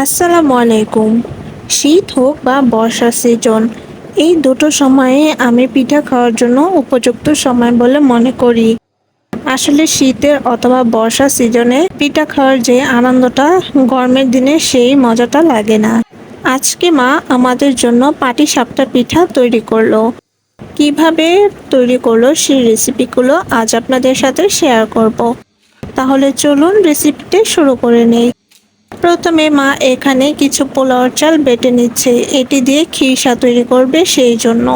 আসসালামু আলাইকুম। শীত হোক বা বর্ষা সিজন এই দুটো সময়ে আমি পিঠা খাওয়ার জন্য উপযুক্ত সময় বলে মনে করি। আসলে শীতের অথবা বর্ষা সিজনে পিঠা খাওয়ার যে আনন্দটা, গরমের দিনে সেই মজাটা লাগে না। আজকে মা আমাদের জন্য পাটি সাপটা পিঠা তৈরি করল। কীভাবে তৈরি করল সেই রেসিপিগুলো আজ আপনাদের সাথে শেয়ার করব। তাহলে চলুন রেসিপিটি শুরু করে নেই। প্রথমে মা এখানে কিছু পোলাওয়ার চাল বেটে নিচ্ছে। এটি দিয়ে খিরসা তৈরি করবে সেই জন্য।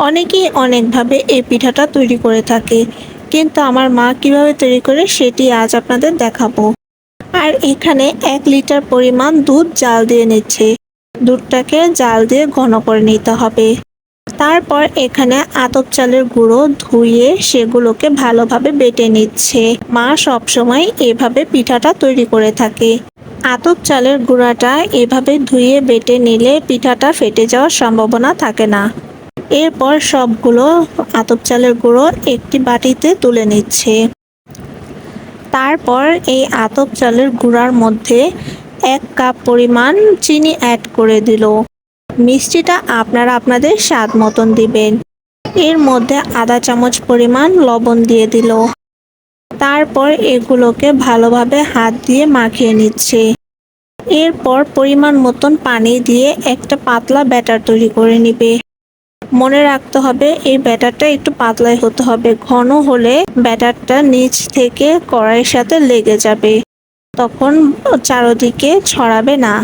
অনেকেই অনেকভাবে এই পিঠাটা তৈরি করে থাকে। কিন্তু আমার মা কীভাবে তৈরি করে সেটি আজ আপনাদের দেখাবো। আর এখানে এক লিটার পরিমাণ দুধ জাল দিয়ে নিচ্ছে। দুধটাকে জাল দিয়ে ঘন করে নিতে হবে। তারপর এখানে আতপ চালের গুঁড়ো ধুয়ে সেগুলোকে ভালোভাবে বেটে নিচ্ছে। মা সবসময় এভাবে পিঠাটা তৈরি করে থাকে। আতপ চালের গুঁড়াটা এভাবে ধুয়ে বেটে নিলে পিঠাটা ফেটে যাওয়ার সম্ভাবনা থাকে না। এরপর সবগুলো আতপ চালের গুঁড়ো একটি বাটিতে তুলে নিচ্ছে। তারপর এই আতপ চালের গুঁড়ার মধ্যে এক কাপ পরিমাণ চিনি অ্যাড করে দিল। মিষ্টিটা আপনারা আপনাদের স্বাদ মতন দিবেন। এর মধ্যে আধা চামচ পরিমাণ লবণ দিয়ে দিল। তারপর এগুলোকে ভালোভাবে হাত দিয়ে মাখিয়ে নিচ্ছে। এরপর পরিমাণ মতন পানি দিয়ে একটা পাতলা ব্যাটার তৈরি করে নিবে। মনে রাখতে হবে, এই ব্যাটারটা একটু পাতলাই হতে হবে। ঘন হলে ব্যাটারটা নিচ থেকে কড়াইয়ের সাথে লেগে যাবে। তখন চারোদিকে ছড়াবে না।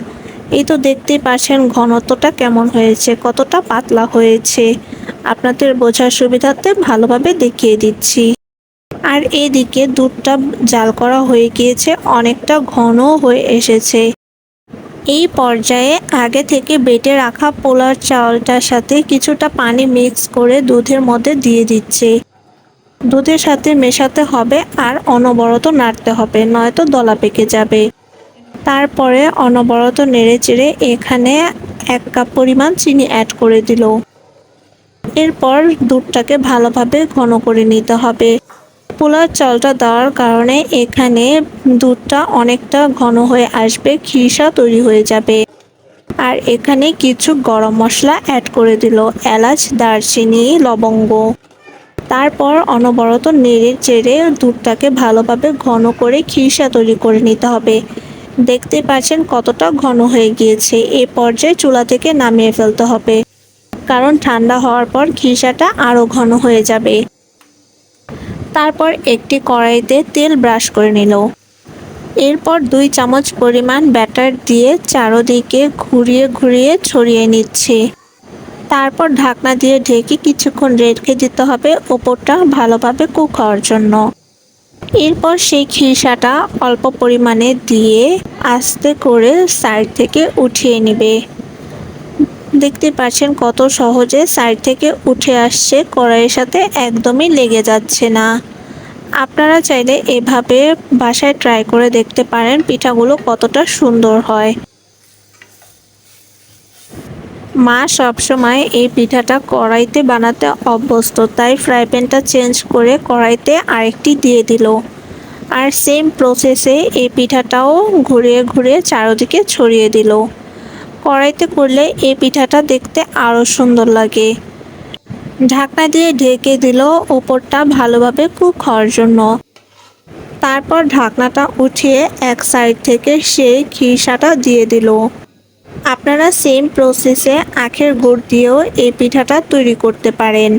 এই তো দেখতেই পাচ্ছেন ঘনত্বটা কেমন হয়েছে, কতটা পাতলা হয়েছে। আপনাদের বোঝার সুবিধার্থে ভালোভাবে দেখিয়ে দিচ্ছি। আর এদিকে দুধটা জাল করা হয়ে গিয়েছে, অনেকটা ঘন হয়ে এসেছে। এই পর্যায়ে আগে থেকে বেটে রাখা পোলার চাউলটার সাথে কিছুটা পানি মিক্স করে দুধের মধ্যে দিয়ে দিচ্ছে। দুধের সাথে মেশাতে হবে আর অনবরত নাড়তে হবে, নয়তো দলা পেকে যাবে। তারপরে অনবরত নেড়ে চেড়ে এখানে এক কাপ পরিমাণ চিনি অ্যাড করে দিল। এরপর দুধটাকে ভালোভাবে ঘন করে নিতে হবে। পোলার চালটা দেওয়ার কারণে এখানে দুধটা অনেকটা ঘন হয়ে আসবে, খিসা তৈরি হয়ে যাবে। আর এখানে কিছু গরম মশলা অ্যাড করে দিল, এলাচ, দারচিনি, লবঙ্গ। তারপর অনবরত নেড়ে চেড়ে দুধটাকে ভালোভাবে ঘন করে খিসা তৈরি করে নিতে হবে। দেখতে পাচ্ছেন কতটা ঘন হয়ে গিয়েছে, এ পর্যায়ে চুলা থেকে নামিয়ে ফেলতে হবে। কারণ ঠান্ডা হওয়ার পর খিসাটা আরও ঘন হয়ে যাবে। তারপর একটি কড়াইতে তেল ব্রাশ করে নিল। এরপর দুই চামচ পরিমাণ ব্যাটার দিয়ে চারোদিকে ঘুরিয়ে ঘুরিয়ে ছড়িয়ে নিচ্ছে। তারপর ঢাকনা দিয়ে ঢেকে কিছুক্ষণ রেখে দিতে হবে ওপরটা ভালোভাবে কুক হওয়ার জন্য। এরপর সেই খিরসাটা অল্প পরিমাণে দিয়ে আস্তে করে সাইড থেকে উঠিয়ে নেবে। দেখতে পাচ্ছেন কত সহজে সাইড থেকে উঠে আসছে, কড়াইয়ের সাথে একদমই লেগে যাচ্ছে না। আপনারা চাইলে এভাবে বাসায় ট্রাই করে দেখতে পারেন পিঠাগুলো কতটা সুন্দর হয়। মা সবসময় এই পিঠাটা কড়াইতে বানাতে অভ্যস্ত, তাই ফ্রাই প্যানটা চেঞ্জ করে কড়াইতে আরেকটি দিয়ে দিল। আর সেম প্রসেসে এই পিঠাটাও ঘুরিয়ে ঘুরিয়ে চারোদিকে ছড়িয়ে দিল। কড়াইতে করলে এই পিঠাটা দেখতে আরও সুন্দর লাগে। ঢাকনা দিয়ে ঢেকে দিল ওপরটা ভালোভাবে কুক হওয়ার জন্য। তারপর ঢাকনাটা উঠিয়ে এক সাইড থেকে সেই খিরসাটা দিয়ে দিল। আপনারা সেম প্রসেসে আখের গুড় দিয়েও এই পিঠাটা তৈরি করতে পারেন।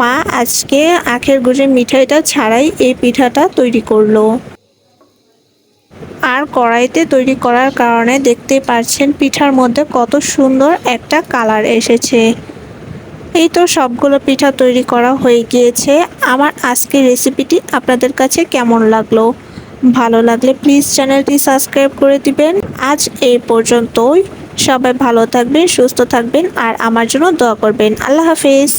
মা আজকে আখের গুড়ের মিঠাইটা ছাড়াই এই পিঠাটা তৈরি করল। আর কড়াইতে তৈরি করার কারণে দেখতে পাচ্ছেন পিঠার মধ্যে কত সুন্দর একটা কালার এসেছে। এই তো সবগুলো পিঠা তৈরি করা হয়ে গিয়েছে। আমার আজকের রেসিপিটি আপনাদের কাছে কেমন লাগল? ভালো লাগলে প্লিজ চ্যানেলটি সাবস্ক্রাইব করে দিবেন। আজ এই পর্যন্তই। সবাই ভালো থাকবেন, সুস্থ থাকবেন আর আমার জন্য দোয়া করবেন। আল্লাহ হাফিজ।